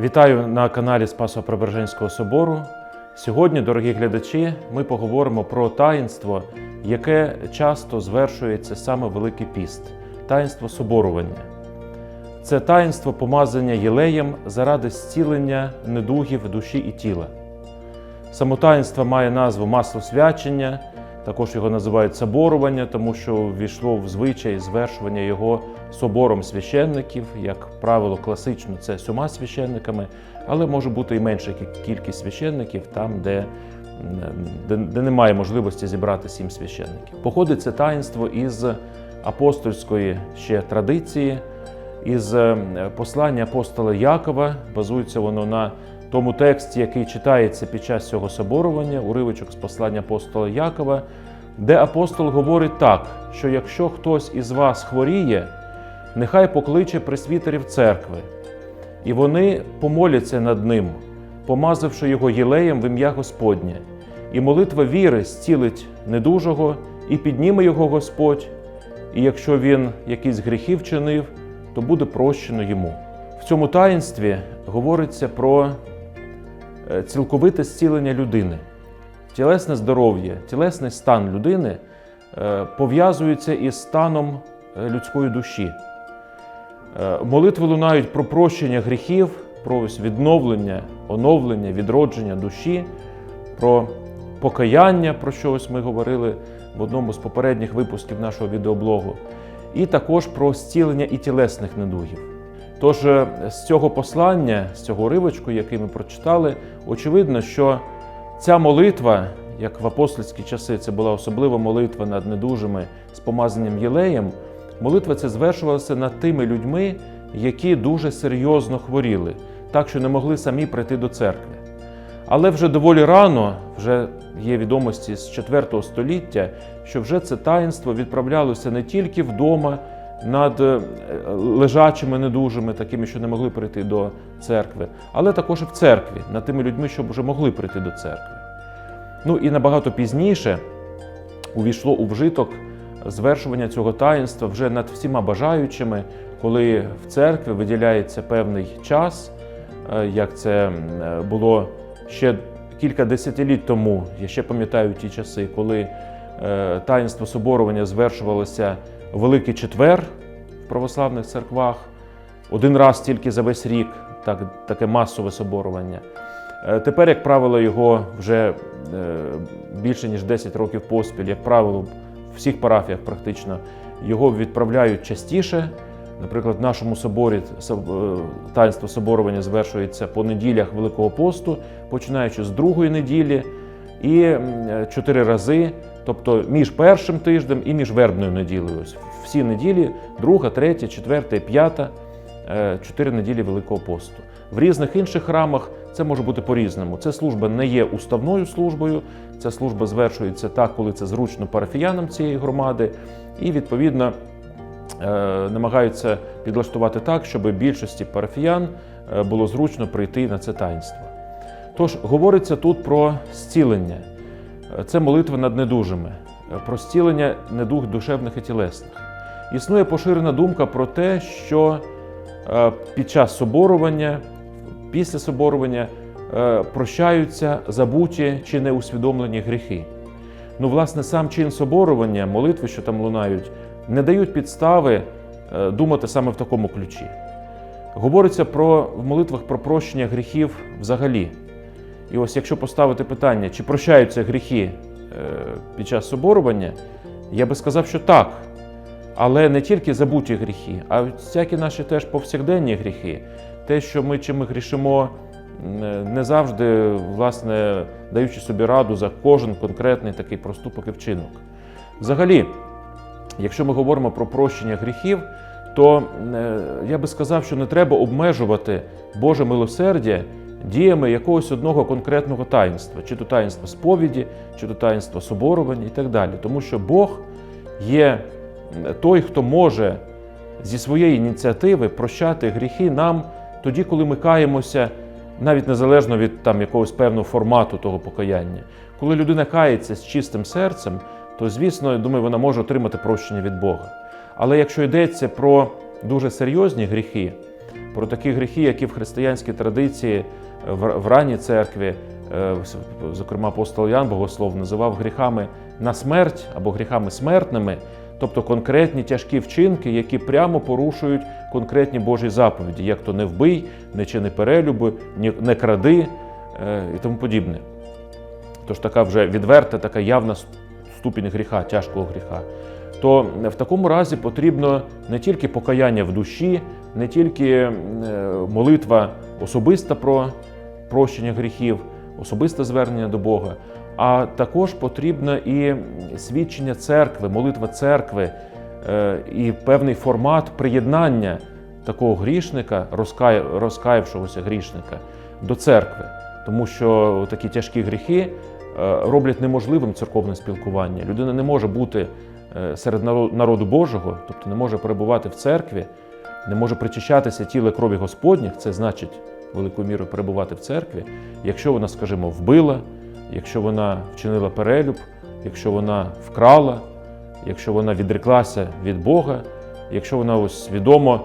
Вітаю на каналі Спасо-Преображенського собору. Сьогодні, дорогі глядачі, ми поговоримо про таїнство, яке часто звершується саме Великий піст таїнство соборування. Це таїнство помазання єлеєм заради зцілення недугів душі і тіла. Само таїнство має назву масло свячення, також його називають соборування, тому що ввійшло в звичай звершування його собором священників. Як правило, класично це сьома священниками, але може бути і менша кількість священників там, де, де, де немає можливості зібрати сім священників. Походить це таїнство із апостольської ще традиції, із послання апостола Якова. Базується воно на тому тексті, який читається під час цього соборування, уривочок з послання апостола Якова, де апостол говорить так, що якщо хтось із вас хворіє, нехай покличе пресвітерів церкви, і вони помоляться над ним, помазавши його єлеєм в ім'я Господнє, і молитва віри зцілить недужого, і підніме його Господь, і якщо він якісь гріхи вчинив, то буде прощено йому. В цьому таїнстві говориться про цілковите зцілення людини. Тілесне здоров'я, тілесний стан людини е, пов'язується із станом е, людської душі. Е, Молитви лунають про прощення гріхів, про відновлення, оновлення, відродження душі, про покаяння, про що ось ми говорили в одному з попередніх випусків нашого відеоблогу, і також про зцілення і тілесних недугів. Тож е, з цього послання, з цього уривочку, який ми прочитали, очевидно, що ця молитва, як в апостольські часи, це була особлива молитва над недужими з помазанням єлеєм, молитва ця звершувалася над тими людьми, які дуже серйозно хворіли, так що не могли самі прийти до церкви. Але вже доволі рано, вже є відомості з 4 століття, що вже це таїнство відправлялося не тільки вдома над е, лежачими недужими, такими, що не могли прийти до церкви, але також і в церкві, над тими людьми, що вже могли прийти до церкви. Ну і набагато пізніше увійшло у вжиток звершування цього таїнства вже над всіма бажаючими, коли в церкві виділяється певний час, е, як це е, було ще кілька десятиліть тому. Я ще пам'ятаю ті часи, коли таїнство соборування звершувалося Великий Четвер в православних церквах, один раз тільки за весь рік, так, таке масове соборування. Е, Тепер, як правило, його вже е, більше ніж 10 років поспіль, як правило, в всіх парафіях практично його відправляють частіше. Наприклад, в нашому соборі со- е, таїнство соборування звершується по неділях Великого посту, починаючи з другої неділі, і чотири рази, тобто між першим тижнем і між вербною неділею. Ось всі неділі, друга, третя, четверта п'ята, е, чотири неділі Великого посту. В різних інших храмах це може бути по-різному. Ця служба не є уставною службою, ця служба звершується так, коли це зручно парафіянам цієї громади, і відповідно е, намагаються підлаштувати так, щоб більшості парафіян е, було зручно прийти на це таїнство. Тож говориться тут про зцілення. Це молитва над недужими, про зцілення недуг душевних і тілесних. Існує поширена думка про те, що е, під час соборування, після соборування е, прощаються забуті чи неусвідомлені гріхи. Ну, власне, сам чин соборування, молитви, що там лунають, не дають підстави е, думати саме в такому ключі. Говориться про в молитвах про прощення гріхів взагалі. І ось якщо поставити питання, чи прощаються гріхи е, під час соборування, я би сказав, що так. Але не тільки забуті гріхи, а всякі наші теж повсякденні гріхи. Те, що ми чим ми грішимо, не завжди, власне, даючи собі раду за кожен конкретний такий проступок і вчинок. Взагалі, якщо ми говоримо про прощення гріхів, то е, я би сказав, що не треба обмежувати Боже милосердя діями якогось одного конкретного таїнства, чи то таїнства сповіді, чи то таїнства соборування і так далі. Тому що Бог є той, хто може зі своєї ініціативи прощати гріхи нам тоді, коли ми каємося, навіть незалежно від там якогось певного формату того покаяння. Коли людина кається з чистим серцем, то звісно, я думаю, вона може отримати прощення від Бога. Але якщо йдеться про дуже серйозні гріхи, про такі гріхи, які в християнській традиції в, ранній церкві, е, зокрема апостол Ян Богослов, називав гріхами на смерть або гріхами смертними, тобто конкретні тяжкі вчинки, які прямо порушують конкретні Божі заповіді, як то не вбий, не чини перелюби, не кради е, і тому подібне. Тож така вже відверта, така явна ступінь гріха, тяжкого гріха. То в такому разі потрібно не тільки покаяння в душі, не тільки е, молитва особиста про прощення гріхів, особисте звернення до Бога, а також потрібно і свідчення церкви, молитва церкви е, і певний формат приєднання такого грішника, розкаявшогося грішника до церкви, тому що такі тяжкі гріхи е, роблять неможливим церковне спілкування. Людина не може бути е, серед наро- народу Божого, тобто не може перебувати в церкві, не може причащатися тіла крові Господніх, це значить великою мірою перебувати в церкві, якщо вона, скажімо, вбила, якщо вона вчинила перелюб, якщо вона вкрала, якщо вона відреклася від Бога, якщо вона ось свідомо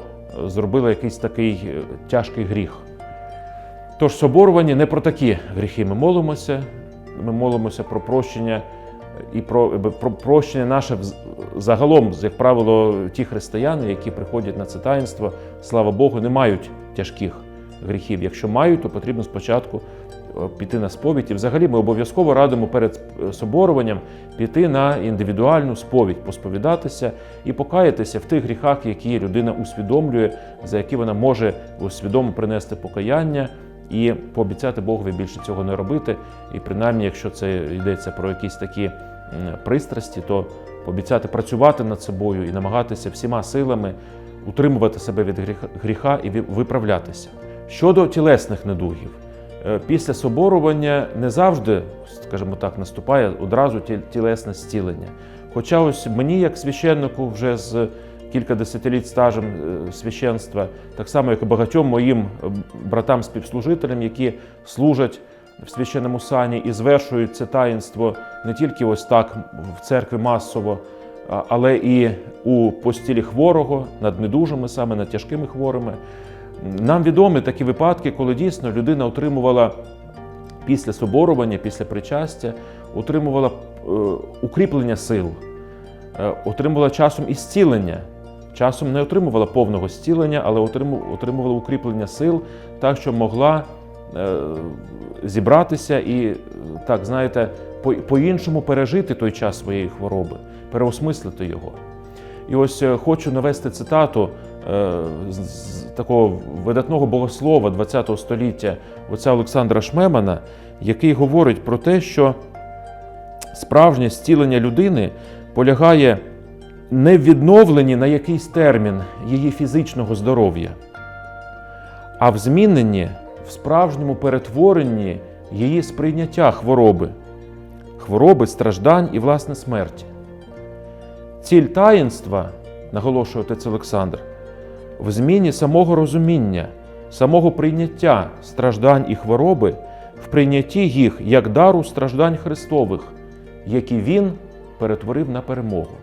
е, зробила якийсь такий е, тяжкий гріх. Тож соборування не про такі гріхи ми молимося. Ми молимося про прощення і про, про прощення наше загалом, як правило, ті християни, які приходять на це таїнство, слава Богу, не мають тяжких гріхів. Якщо мають, то потрібно спочатку е, піти на сповідь. І взагалі ми обов'язково радимо перед е, соборуванням піти на індивідуальну сповідь, посповідатися і покаятися в тих гріхах, які людина усвідомлює, за які вона може свідомо принести покаяння і пообіцяти Богові більше цього не робити. І принаймні, якщо це йдеться про якісь такі пристрасті, то пообіцяти працювати над собою і намагатися всіма силами утримувати себе від гріха- і виправлятися. Щодо тілесних недугів, е, після соборування не завжди, скажімо так, наступає одразу тілесне зцілення. Хоча ось мені, як священнику, вже з кілька десятиліть стажем е, священства, так само як і багатьом моїм е, братам-співслужителям, які служать в священному сані і звершують це таїнство не тільки ось так в церкві масово, але і у постілі хворого над недужими, саме над тяжкими хворими. Нам відомі такі випадки, коли дійсно людина отримувала після соборування, після причастя, отримувала е, укріплення сил, е, отримувала часом і зцілення. Часом не отримувала повного зцілення, але отримувала укріплення сил, так що могла е, зібратися і, так знаєте, по- по-іншому пережити той час своєї хвороби, переосмислити його. І ось хочу навести цитату такого видатного богослова ХХ століття, отця Олександра Шмемана, який говорить про те, що справжнє зцілення людини полягає не в відновленні на якийсь термін її фізичного здоров'я, а в зміненні, в справжньому перетворенні її сприйняття хвороби, хвороби, страждань і власне смерті. Ціль таїнства, наголошує отець Олександр, в зміні самого розуміння, самого прийняття страждань і хвороби, в прийнятті їх як дару страждань Христових, які Він перетворив на перемогу.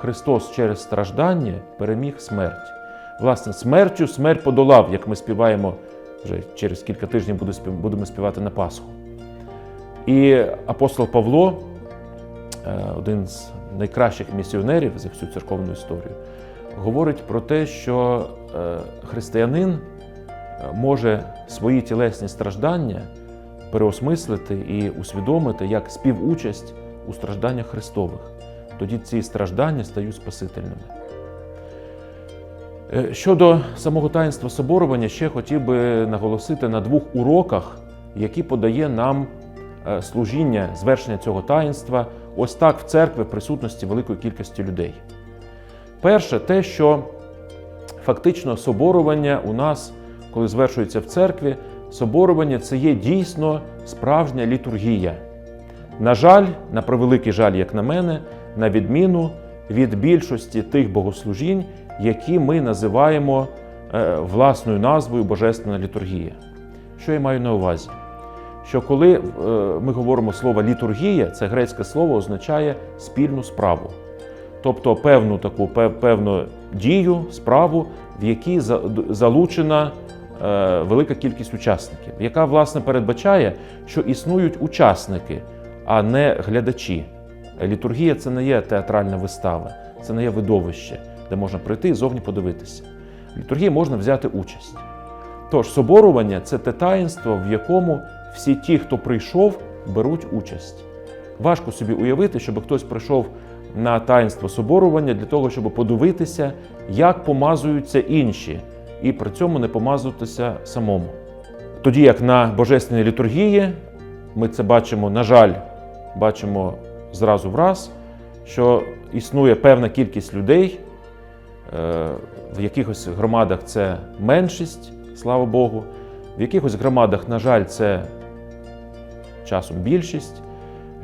Христос через страждання переміг смерть. Власне, смертю смерть подолав, як ми співаємо вже через кілька тижнів будемо співати на Пасху. І апостол Павло, е, один з найкращих місіонерів за всю церковну історію, говорить про те, що е, християнин е, може свої тілесні страждання переосмислити і усвідомити як співучасть у стражданнях Христових. Тоді ці страждання стають спасительними. Е, Щодо самого таїнства соборування, ще хотів би наголосити на двох уроках, які подає нам служіння звершення цього таїнства ось так в церкві в присутності великої кількості людей. Перше, те, що фактично соборування у нас, коли звершується в церкві, соборування це є дійсно справжня літургія. На жаль, на превеликий жаль, як на мене, на відміну від більшості тих богослужінь, які ми називаємо е, власною назвою Божественна літургія. Що я маю на увазі? Що коли е, ми говоримо слово літургія, це грецьке слово означає спільну справу. Тобто певну таку певну дію, справу, в якій залучена е, велика кількість учасників, яка власне передбачає, що існують учасники, а не глядачі. Літургія це не є театральна вистава, це не є видовище, де можна прийти і зовні подивитися. В літургії можна взяти участь. Тож соборування це те таїнство, в якому всі ті, хто прийшов, беруть участь. Важко собі уявити, щоб хтось прийшов на таїнство соборування для того, щоб подивитися, як помазуються інші, і при цьому не помазуватися самому. Тоді як на божественній літургії, ми це бачимо, на жаль, бачимо зразу враз, що існує певна кількість людей, е, в якихось громадах це меншість, слава Богу, в якихось громадах, на жаль, це часом більшість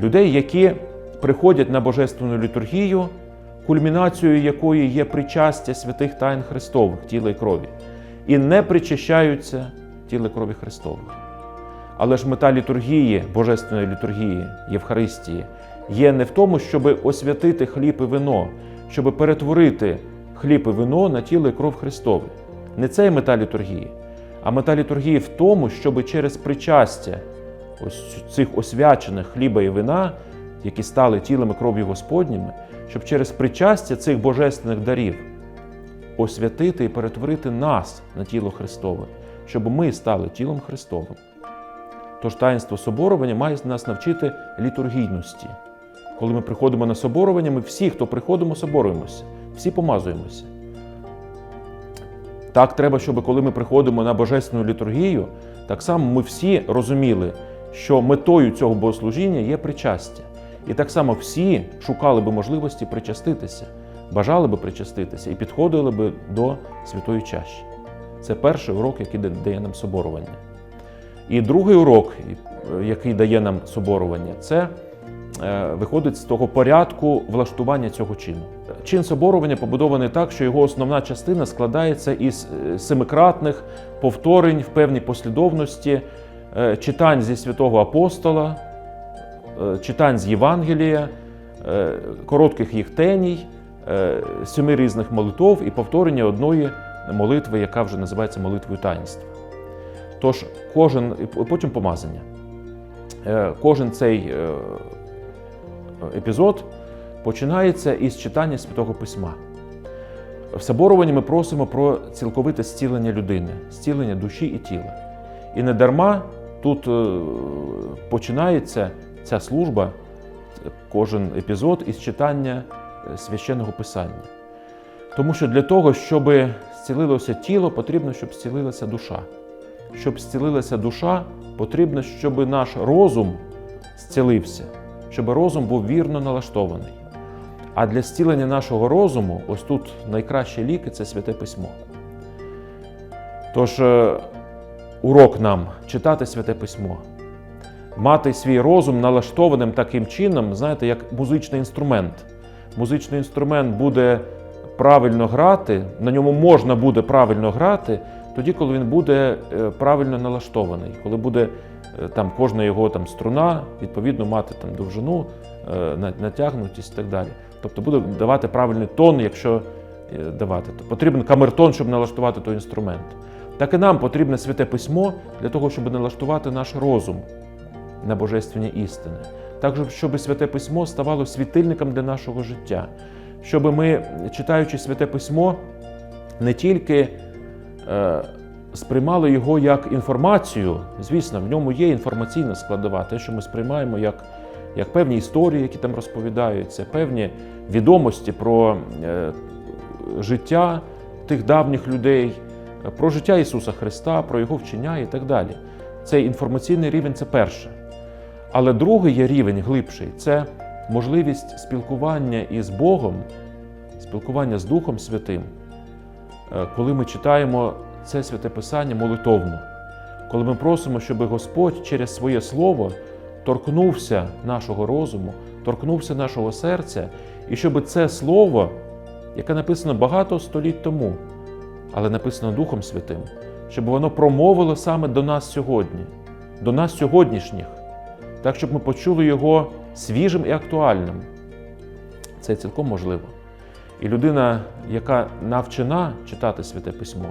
людей, які приходять на божественну літургію, кульмінацією якої є причастя святих тайн Христових, тіла і крові, і не причащаються тіла і крові Христових. Але ж мета літургії, божественної літургії, Євхаристії, є не в тому, щоб освятити хліб і вино, щоб перетворити хліб і вино на тіло і кров Христове. Не це є мета літургії, а мета літургії в тому, щоб через причастя ось цих освячених хліба і вина, які стали тілом і кров'ю Господніми, щоб через причастя цих божественних дарів освятити і перетворити нас на тіло Христове, щоб ми стали тілом Христовим. Тож таїнство соборування має нас навчити літургійності. Коли ми приходимо на соборування, ми всі, хто приходимо, соборуємося, всі помазуємося. Так треба, щоб коли ми приходимо на божественну літургію, так само ми всі розуміли, що метою цього богослужіння є причастя. І так само всі шукали би можливості причаститися, бажали би причаститися і підходили би до святої чаші. Це перший урок, який дає нам соборування. І другий урок, який дає нам соборування, це е, виходить з того порядку влаштування цього чину. Чин соборування побудований так, що його основна частина складається із е, семикратних повторень в певній послідовності, е, читань зі святого апостола, е, читань з Євангелія, е, коротких їхтеній, е, семи різних молитов і повторення одної молитви, яка вже називається молитвою таїнства. Тож кожен, потім помазання. Е, Кожен цей е, епізод починається із читання Святого Письма. В соборуванні ми просимо про цілковите зцілення людини, зцілення душі і тіла. І не дарма тут е, починається ця служба, кожен епізод із читання е, священного писання. Тому що для того, щоб зцілилося тіло, потрібно, щоб зцілилася душа. Щоб зцілилася душа, потрібно, щоб наш розум зцілився, щоб розум був вірно налаштований. А для зцілення нашого розуму, ось тут найкращі ліки це святе письмо. Тож, е, урок нам читати святе письмо, мати свій розум налаштованим таким чином, знаєте, як музичний інструмент. Музичний інструмент буде правильно грати, на ньому можна буде правильно грати, тоді, коли він буде е, правильно налаштований, коли буде е, там кожна його там струна, відповідно мати там довжину, е, натягнутість і так далі. Тобто буде давати правильний тон, якщо давати. То потрібен камертон, щоб налаштувати той інструмент. Так і нам потрібне святе письмо для того, щоб налаштувати наш розум на божественні істини. Так, щоб- святе письмо ставало світильником для нашого життя, щоб ми, читаючи святе письмо, не тільки е, сприймали його як інформацію. Звісно, в ньому є інформаційна складова, те, що ми сприймаємо як, як певні історії, які там розповідаються, певні відомості про е, життя тих давніх людей, про життя Ісуса Христа, про Його вчення і так далі. Цей інформаційний рівень це перше. Але другий є рівень глибший. Це можливість спілкування із Богом, спілкування з Духом Святим, Е, коли ми читаємо це святе Писання молитовно, коли ми просимо, щоб Господь через своє Слово торкнувся нашого розуму, торкнувся нашого серця, і щоб це слово, яке написано багато століть тому, але написано Духом Святим, щоб воно промовило саме до нас сьогодні, до нас сьогоднішніх, так, щоб ми почули його свіжим і актуальним. Це цілком можливо. І людина, яка навчена читати святе письмо,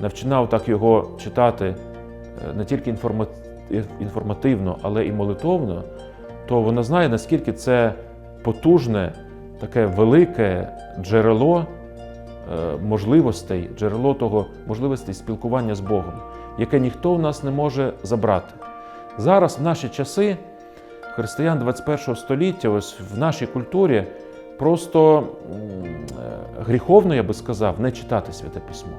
навчена так його читати е, не тільки інформативно, але і молитовно, то вона знає, наскільки це потужне, таке велике джерело е, можливостей, джерело того можливостей спілкування з Богом, яке ніхто в нас не може забрати. Зараз, в наші часи, християн 21 століття, ось в нашій культурі, просто е, гріховно, я би сказав, не читати святе письмо.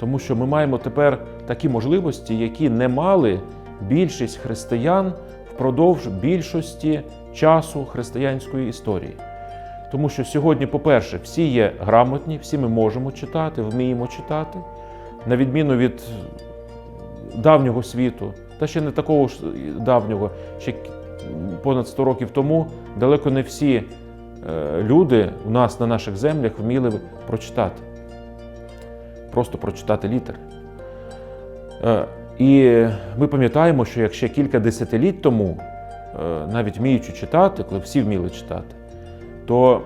Тому що ми маємо тепер такі можливості, які не мали більшість християн впродовж більшості часу християнської історії. Тому що сьогодні, по-перше, всі є грамотні, всі ми можемо читати, вміємо читати, на відміну від давнього світу, та ще не такого ж давнього, ще понад 100 років тому далеко не всі е, люди у нас на наших землях вміли прочитати. Просто прочитати літери. Е, І ми пам'ятаємо, що як ще кілька десятиліть тому, е, навіть вміючи читати, коли всі вміли читати, то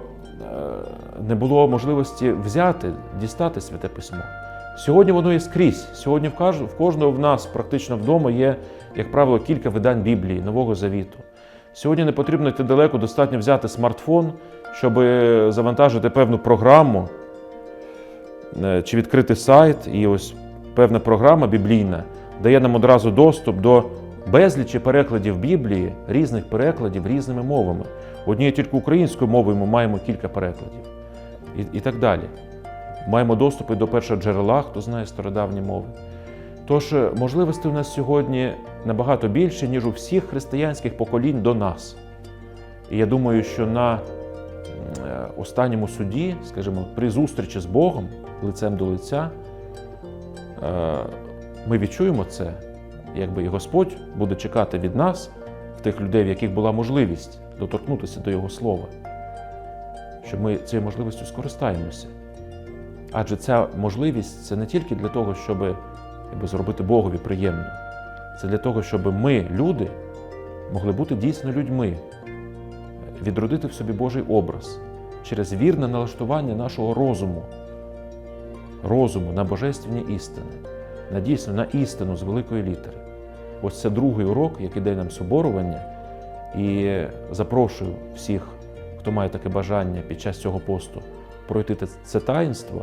не було можливості взяти, дістати святе письмо. Сьогодні воно є скрізь. Сьогодні в кожного в нас практично вдома є, як правило, кілька видань Біблії, Нового Завіту. Сьогодні не потрібно йти далеко, достатньо взяти смартфон, щоб завантажити певну програму е, чи відкрити сайт, і ось певна програма біблійна дає нам одразу доступ до безлічі перекладів Біблії, різних перекладів різними мовами. Однією тільки українською мовою ми маємо кілька перекладів і, і так далі. Маємо доступи до першого джерела, хто знає стародавні мови. Тож е, можливостей у нас сьогодні набагато більше, ніж у всіх християнських поколінь до нас. І я думаю, що на е, останньому суді, скажімо, при зустрічі з Богом, лицем до лиця, е, ми відчуємо це, якби і Господь буде чекати від нас, в тих людей, в яких була можливість доторкнутися до Його слова, щоб ми цією можливістю скористаємося. Адже ця можливість це не тільки для того, щоб якби, зробити Богові приємно, це для того, щоб ми, люди, могли бути дійсно людьми, відродити в собі Божий образ через вірне налаштування нашого розуму, розуму на божественні істини, на дійсно на істину з великої літери. Ось це другий урок, який дає нам соборування, і запрошую всіх, хто має таке бажання під час цього посту пройти це таїнство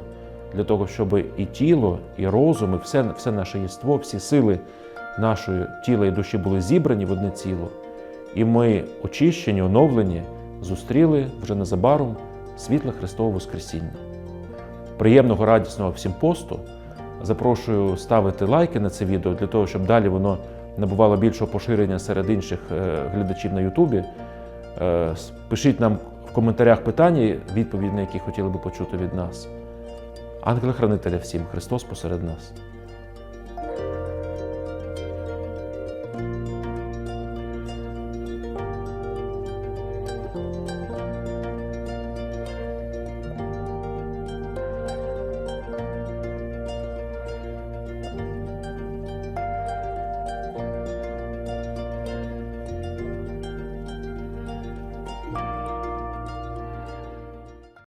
для того, щоб і тіло, і розум, і все, все наше єство, всі сили нашої тіла і душі були зібрані в одне ціло, і ми, очищені, оновлені, зустріли вже незабаром світле Христове Воскресіння. Приємного, радісного всім посту. Запрошую ставити лайки на це відео для того, щоб далі воно набувало більшого поширення серед інших е, глядачів на Ютубі. Е, Пишіть нам в коментарях питання, відповіді на які хотіли би почути від нас. Ангели-хранителя всім, Христос посеред нас.